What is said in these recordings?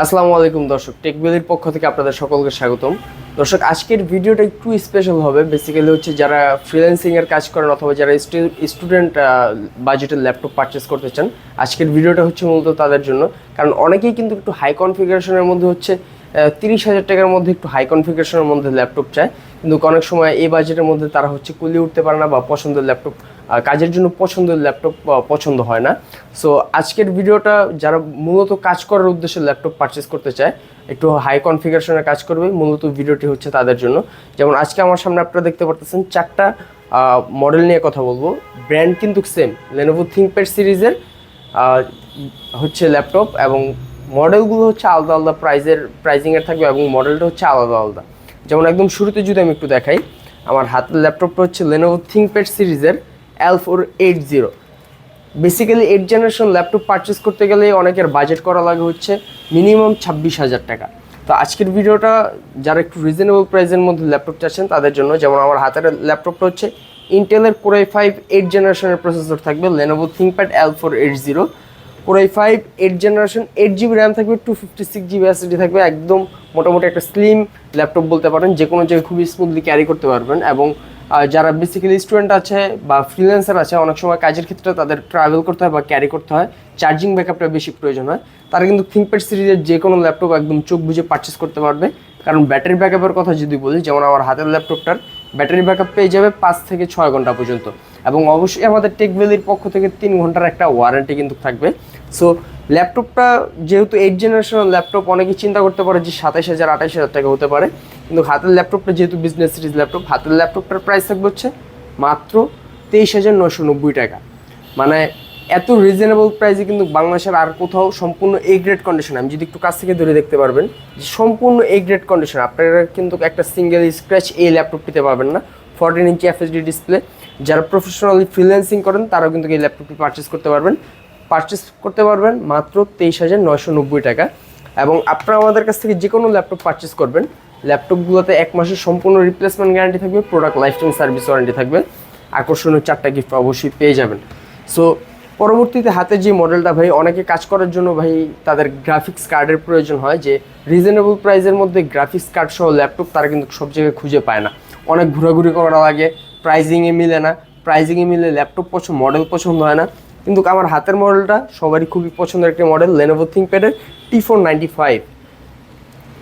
আসসালামু আলাইকুম দর্শক, টেকবেলির পক্ষ থেকে আপনাদের সকলকে স্বাগতম। দর্শক, আজকের ভিডিওটা একটু স্পেশাল হবে। বেসিক্যালি হচ্ছে যারা ফ্রিল্যান্সিং এর কাজ করেন অথবা যারা স্টুডেন্ট বাজেটের ল্যাপটপ পারচেস করতে চান, আজকের ভিডিওটা হচ্ছে মূলত তাদের জন্য। কারণ অনেকেই কিন্তু একটু হাই কনফিগারেশনের মধ্যে হচ্ছে তিরিশ হাজার টাকার মধ্যে একটু হাই কনফিগারেশনের মধ্যে ল্যাপটপ চায়। কিন্তু অনেক সময় এই বাজেটের মধ্যে তারা হচ্ছে কুলিয়ে উঠতে পারে না বা পছন্দের ল্যাপটপ কাজের জন্য পছন্দের ল্যাপটপ পছন্দ হয় না। সো আজকের ভিডিওটা যারা মূলত কাজ করার উদ্দেশ্যে ল্যাপটপ পারচেস করতে চায়, একটু হাই কনফিগারেশনের কাজ করবে, মূলত ভিডিওটি হচ্ছে তাদের জন্য। যেমন আজকে আমার সামনে আপনারা দেখতে পারতেছেন চারটা মডেল নিয়ে কথা বলব। ব্র্যান্ড কিন্তু সেম লেনোভো থিঙ্কপ্যাড সিরিজের হচ্ছে ল্যাপটপ এবং মডেলগুলো হচ্ছে আলাদা আলাদা প্রাইজের প্রাইজিংয়ের থাকবে এবং মডেলটা হচ্ছে আলাদা আলাদা। যেমন একদম শুরুতে যদি আমি একটু দেখাই, আমার হাতের ল্যাপটপটা হচ্ছে লেনোভো থিঙ্কপ্যাড সিরিজের L four eight zero basically eight generation laptop purchase করতে গেলে অনেকের বাজেট করা লাগে হচ্ছে মিনিমাম ছাব্বিশ হাজার টাকা। তো আজকের ভিডিওটা যারা একটু রিজনেবল প্রাইসের মধ্যে ল্যাপটপ চাচ্ছেন তাদের জন্য যেমন আমার হাতের ল্যাপটপটা হচ্ছে ইন্টেলের কোরাই ফাইভ এইট জেনারেশনের প্রসেসর থাকবে Lenovo ThinkPad L four eight zero core i five eight generation eight GB RAM থাকবে two fifty six GB SSD থাকবে, একদম মোটামুটি একটা স্লিম ল্যাপটপ বলতে পারেন যে কোনো জায়গায় খুবই স্মুথলি ক্যারি করতে পারবেন এবং আর যারা বেসিক্যালি স্টুডেন্ট আছে বা ফ্রিল্যান্সার আছে, অনেক সময় কাজের ক্ষেত্রে তাদের ট্রাভেল করতে হয় বা ক্যারি করতে হয়। চার্জিং ব্যাকআপটা বেশি প্রয়োজন হয়। তারা কিন্তু থিঙ্কপ্যাড সিরিজের যে কোনো ল্যাপটপ একদম চোখ বুঝে পারচেস করতে পারবে। কারণ ব্যাটারি ব্যাকআপের কথা যদি বলি, যেমন আমার হাতের ল্যাপটপটার ব্যাটারি ব্যাকআপ পেয়ে যাবে পাঁচ থেকে ছয় ঘণ্টা পর্যন্ত। এবং অবশ্যই আমাদের টেকভ্যালির পক্ষ থেকে তিন ঘণ্টার একটা ওয়ারেন্টি কিন্তু থাকবে। সো ল্যাপটপটা যেহেতু এইট জেনারেশনের ল্যাপটপ অনেকেই চিন্তা করতে পারে যে সাতাইশ হাজার, আঠাইশ হাজার টাকা হতে পারে। কিন্তু হাতের ল্যাপটপটা যেহেতু বিজনেস সিরিজ ল্যাপটপ, হাতের ল্যাপটপটার প্রাইস থাকবে হচ্ছে মাত্র তেইশ হাজার নশো নব্বই টাকা। মানে এত রিজনেবল প্রাইসে কিন্তু বাংলাদেশের আর কোথাও সম্পূর্ণ এ গ্রেড কন্ডিশন আমি যদি একটু কাছ থেকে ধরে দেখতে পারবেন, যে সম্পূর্ণ এ গ্রেড কন্ডিশন আপনারা কিন্তু একটা সিঙ্গেল স্ক্র্যাচ এই ল্যাপটপটিতে পাবেন না। ফোরটিন ইঞ্চি এফএসডি ডিসপ্লে যারা প্রফেশনালি ফ্রিল্যান্সিং করেন, তারাও কিন্তু এই ল্যাপটপটি পারচেস করতে পারবেন। পারচেস করতে পারবেন মাত্র তেইশ হাজার নয়শো নব্বই টাকা। এবং আপনারা আমাদের কাছ থেকে যে কোনো ল্যাপটপ পারচেস করবেন ল্যাপটপগুলোতে এক মাসের সম্পূর্ণ রিপ্লেসমেন্ট গ্যারান্টি থাকবে product life time service warranty থাকবে। আকর্ষণীয় চারটা গিফট অবশ্যই পেয়ে যাবেন। সো পরবর্তীতে হাতে যে মডেলটা ভাই, অনেকে কাজ করার জন্য ভাই তাদের গ্রাফিক্স কার্ডের প্রয়োজন হয় যে রিজনেবল প্রাইসের মধ্যে গ্রাফিক্স কার্ড সহ ল্যাপটপ তারা কিন্তু সব জায়গায় খুঁজে পায় না। অনেক ঘোরাঘুরি করা লাগে প্রাইজিংয়ে মিলে না। প্রাইজিংয়ে মিলে ল্যাপটপ পছন্দ মডেল পছন্দ হয় না। কিন্তু আমার হাতের মডেলটা সবারই খুবই পছন্দের একটি মডেল লেনোভো থিঙ্কপ্যাডের টি ফোর নাইনটি ফাইভ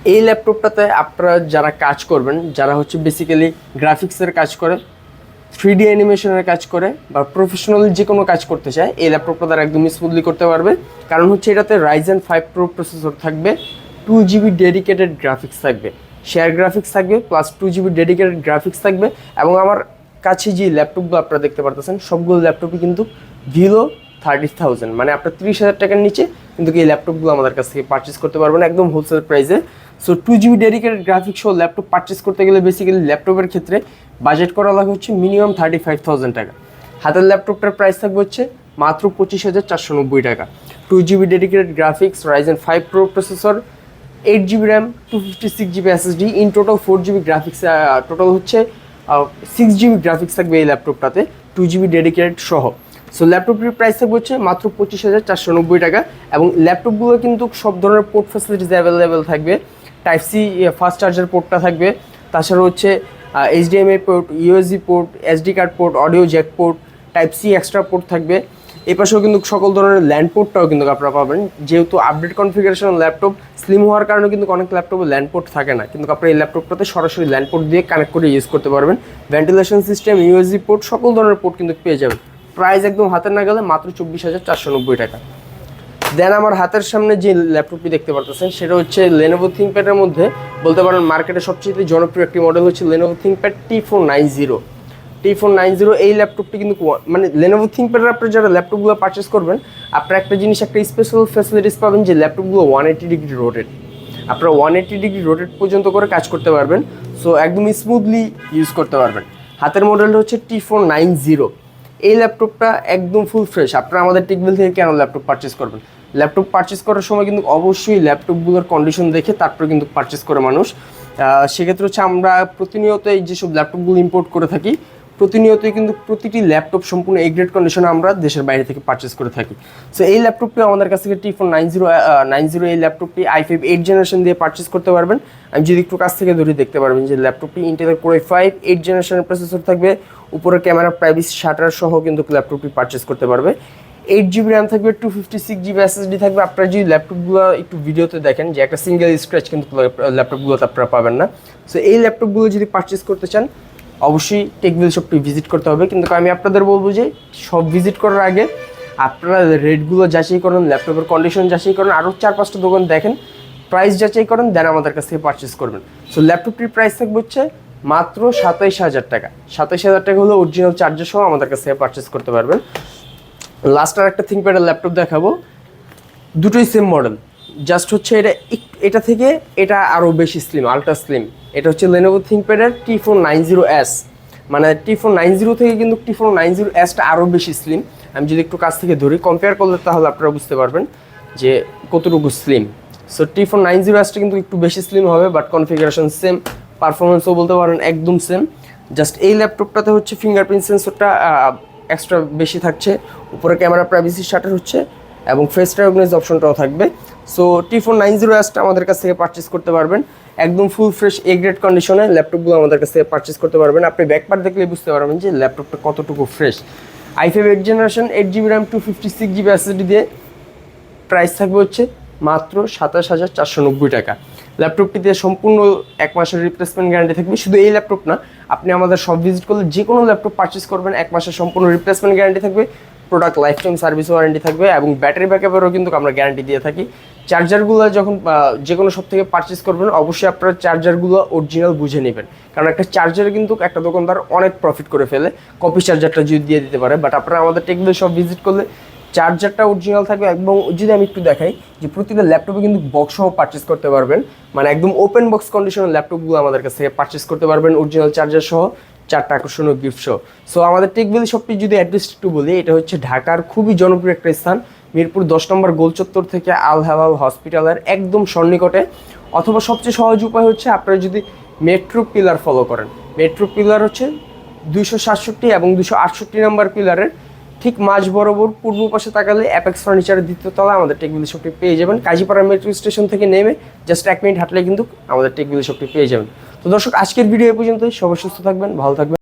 এই ল্যাপটপটাতে আপনারা যারা কাজ করবেন, যারা হচ্ছে বেসিক্যালি গ্রাফিক্সের কাজ করে থ্রি ডি অ্যানিমেশনের কাজ করে, বা প্রফেশনাল যে কোনো কাজ করতে চায়, এই ল্যাপটপটা তারা একদম স্মুথলি করতে পারবে। কারণ হচ্ছে এটাতে রাইজেন ফাইভ প্রো প্রসেসর থাকবে টু জিবি ডেডিকেটেড গ্রাফিক্স থাকবে শেয়ার গ্রাফিক্স থাকবে plus two GB dedicated graphics থাকবে, এবং আমার কাছে যে ল্যাপটপগুলো আপনারা দেখতে পারতেছেন, সবগুলো ল্যাপটপই কিন্তু ভিলো থার্টি থাউজেন্ড মানে আপনার ত্রিশ হাজার টাকার নিচে কিন্তু এই ল্যাপটপগুলো আমাদের কাছ থেকে পারচেস করতে পারবেন একদম হোলসেল প্রাইসে so two GB dedicated graphics সহ ল্যাপটপ পারচেস করতে গেলে বেসিক্যালি ল্যাপটপের ক্ষেত্রে বাজেট করা লাগে হচ্ছে মিনিমাম থার্টি ফাইভ থাউজেন্ড টাকা। হাতের ল্যাপটপটার প্রাইস থাকবে হচ্ছে মাত্র পঁচিশ হাজার চারশো নব্বই টাকা। Two GB dedicated graphics Ryzen five pro processor eight GB RAM two fifty six GB SSD in total four GB graphics total হচ্ছে সিক্স জিবি গ্রাফিক্স থাকবে এই ল্যাপটপটাতে টু জিবি ডেডিকেটেড সহ। সো ল্যাপটপটির প্রাইস থাকবে হচ্ছে মাত্র পঁচিশ হাজার চারশো নব্বই টাকা এবং ল্যাপটপগুলো কিন্তু সব ধরনের পোর্ট ফ্যাসিলিটিস অ্যাভেলেবেল থাকবে। টাইপ সি ফাস্ট চার্জার পোর্টটা থাকবে। তাছাড়া হচ্ছে HDMI port USB port SD card port audio jack port type C extra port থাকবে। এ পাশেও কিন্তু সকল ধরনের ল্যান্ড পোর্টটাও কিন্তু আপনারা পাবেন। যেহেতু আপডেট কনফিগারেশন ল্যাপটপ স্লিম হওয়ার কারণে কিন্তু অনেক ল্যাপটপে ল্যান্ড পোর্ট থাকে না। কিন্তু আপনার এই ল্যাপটপটাতে সরাসরি ল্যান্ড পোর্ট দিয়ে কানেক্ট করে ইউজ করতে পারবেন। ভেন্টিলেশন সিস্টেম ইউএসডি পোর্ট সকল ধরনের পোর্ট কিন্তু পেয়ে যাবেন। প্রাইস একদম হাতের না গেলে মাত্র চব্বিশ হাজার চারশো নব্বই টাকা। দেন আমার হাতের সামনে যে ল্যাপটপটি দেখতে পারতেছেন, সেটা হচ্ছে লেনোভো থিঙ্কপ্যাডের মধ্যে। বলতে পারেন মার্কেটে সবচেয়ে জনপ্রিয় একটি মডেল হচ্ছে Lenovo ThinkPad T four nine zero T four nine zero এই ল্যাপটপটি কিন্তু মানে লেনোভো থিঙ্কপ্যাডের আপনারা যারা ল্যাপটপগুলো পারচেস করবেন, আপনারা একটা জিনিস, একটা স্পেশাল ফ্যাসিলিটিস পাবেন যে ল্যাপটপগুলো ওয়ান এইটি ডিগ্রি রোটেড আপনারা ওয়ান এইটি ডিগ্রি রোটেট পর্যন্ত করে কাজ করতে পারবেন। সো একদম স্মুথলি ইউজ করতে পারবেন। হাতের মডেলটা হচ্ছে টি ফোর নাইন জিরো এই ল্যাপটপটা একদম ফুল ফ্রেশ আপনারা আমাদের টেকবিল থেকে কেন ল্যাপটপ পারচেস করবেন? ল্যাপটপ পারচেস করার সময় কিন্তু অবশ্যই ল্যাপটপগুলোর কন্ডিশন দেখে তারপরে কিন্তু পারচেস করে মানুষ। সেক্ষেত্রে হচ্ছে আমরা প্রতিনিয়ত এই যেসব ল্যাপটপগুলো ইম্পোর্ট করে থাকি, প্রতিনিয়তই কিন্তু প্রতিটি ল্যাপটপ সম্পূর্ণ এ গ্রেড কন্ডিশনে আমরা দেশের বাইরে থেকে পারচেস করে থাকি। সো এই ল্যাপটপটি আমাদের কাছ থেকে T four nine zero nine zero এই ল্যাপটপটি আই ফাইভ এইট জেনারেশন দিয়ে পারচেস করতে পারবেন। আমি যদি একটু কাছ থেকে ধরে দেখতে পারবেন যে ল্যাপটপটি ইন্টেলের কোরে ফাইভ এইট জেনারেশনের প্রসেসর থাকবে, উপরে ক্যামেরা প্রাইভেসি শাটার সহ কিন্তু ল্যাপটপটি পারচেস করতে পারবে। এইট জিবি র্যাম থাকবে two fifty six GB SSD থাকবে। আপনারা যদি ল্যাপটপগুলো একটু ভিডিওতে দেখেন যে একটা সিঙ্গেল স্ক্র্যাচ কিন্তু ল্যাপটপগুলোতে আপনারা পাবেন না। সো এই ল্যাপটপগুলো যদি পারচেস করতে চান, অবশ্যই টেকবিল শপটি ভিজিট করতে হবে। কিন্তু আমি আপনাদের বলব যে, সব ভিজিট করার আগে আপনারা রেটগুলো যাচাই করুন ল্যাপটপের কন্ডিশন যাচাই করুন আরও চার পাঁচটা দোকান দেখেন প্রাইস যাচাই করুন দেন আমাদের কাছ থেকে পারচেস করবেন। সো ল্যাপটপটির প্রাইস থাকবে হচ্ছে মাত্র সাতাইশ হাজার টাকা। সাতাইশ হাজার টাকা হলো অরিজিনাল চার্জার সহ আমাদের কাছ থেকে পারচেস করতে পারবেন। লাস্ট আর একটা থিঙ্কপ্যাডের ল্যাপটপ দেখাবো। দুটোই সেম মডেল জাস্ট হচ্ছে এটা এটা থেকে এটা আরও বেশি স্লিম আলট্রা স্লিম এটা হচ্ছে Lenovo থিঙ্কপ্যাডের T four nine zero S মানে টি ফোর নাইন জিরো থেকে কিন্তু টি ফোর নাইন জিরো এসটা আরও বেশি স্লিম আমি যদি একটু কাছ থেকে ধরি কম্পেয়ার করলে তাহলে আপনারা বুঝতে পারবেন যে কতটুকু slim so T four nine zero এসটা কিন্তু একটু বেশি স্লিম হবে বাট কনফিগারেশন সেম পারফরমেন্সও বলতে পারেন একদম সেম জাস্ট এই ল্যাপটপটাতে হচ্ছে ফিঙ্গারপ্রিন্ট সেন্সরটা এক্সট্রা বেশি থাকছে। উপরে ক্যামেরা প্রাইভেসি শাটার হচ্ছে এবং ফেস রেকগনাইজ অপশনটাও থাকবে। So T four nine zero এসটা আমাদের কাছ থেকে পারচেস করতে পারবেন। একদম ফুল ফ্রেশ এ গ্রেড কন্ডিশনে ল্যাপটপগুলো আমাদের কাছ থেকে পারচেস করতে পারবেন। আপনি ব্যাকপার্ট দেখলে বুঝতে পারবেন যে ল্যাপটপটা কতটুকু fresh I five eight generation eight GB RAM two fifty six GB SSD দিয়ে প্রাইস থাকবে হচ্ছে মাত্র সাতাশ হাজার চারশো নব্বই টাকা। ল্যাপটপটিতে সম্পূর্ণ এক মাসের রিপ্লেসমেন্ট গ্যারান্টি থাকবে। শুধু এই ল্যাপটপ না, আপনি আমাদের সব ভিজিট করলে যে কোনো ল্যাপটপ পারচেস করবেন, এক মাসের সম্পূর্ণ রিপ্লেসমেন্ট গ্যারান্টি থাকবে product life time service warranty থাকবে এবং ব্যাটারি ব্যাকআপেরও কিন্তু আমরা গ্যারান্টি দিয়ে থাকি। চার্জারগুলো যখন যে কোনো সব থেকে পারচেস করবেন, অবশ্যই আপনারা চার্জারগুলো অরিজিনাল বুঝে নেবেন। কারণ একটা চার্জারে কিন্তু একটা দোকানদার অনেক প্রফিট করে ফেলে। কপি চার্জারটা যদি দিয়ে দিতে পারে বাট আপনারা আমাদের টেকবিল সব ভিজিট করলে চার্জারটা অরিজিনাল থাকবে। এবং যদি আমি একটু দেখাই যে প্রতিটা ল্যাপটপে কিন্তু বক্স সহ পারচেস করতে পারবেন। মানে একদম ওপেন বক্স কন্ডিশনের ল্যাপটপগুলো আমাদের কাছ থেকে পারচেস করতে পারবেন অরিজিনাল চার্জার সহ, চারটা আকর্ষণীয় গিফট সহ। সো আমাদের টেকবিল শপটি যদি অ্যাড্রেস একটু বলি, এটা হচ্ছে ঢাকার খুবই জনপ্রিয় একটা স্থান, মিরপুর দশ নম্বর গোলচত্বর থেকে আল হালাল হসপিটালের একদম সন্নিকটে। অথবা সবচেয়ে সহজ উপায় হচ্ছে আপনারা যদি মেট্রো পিলার ফলো করেন। মেট্রো পিলার হচ্ছে দুইশো সাতষট্টি এবং দুশো আটষট্টি নাম্বার পিলারের ঠিক মাঝ বরাবর পূর্ব পাশে তাকালে অ্যাপেক্স ফার্নিচারের দ্বিতীয় তলা আমাদের টেকবিল শপটি পেয়ে যাবেন। কাজীপাড়া মেট্রো স্টেশন থেকে নেমে জাস্ট এক মিনিট হাঁটলে কিন্তু আমাদের টেকবিল শপটি পেয়ে যাবেন। তো দর্শক, আজকের ভিডিও এ পর্যন্তই। সবাই সুস্থ থাকবেন, ভালো থাকবেন।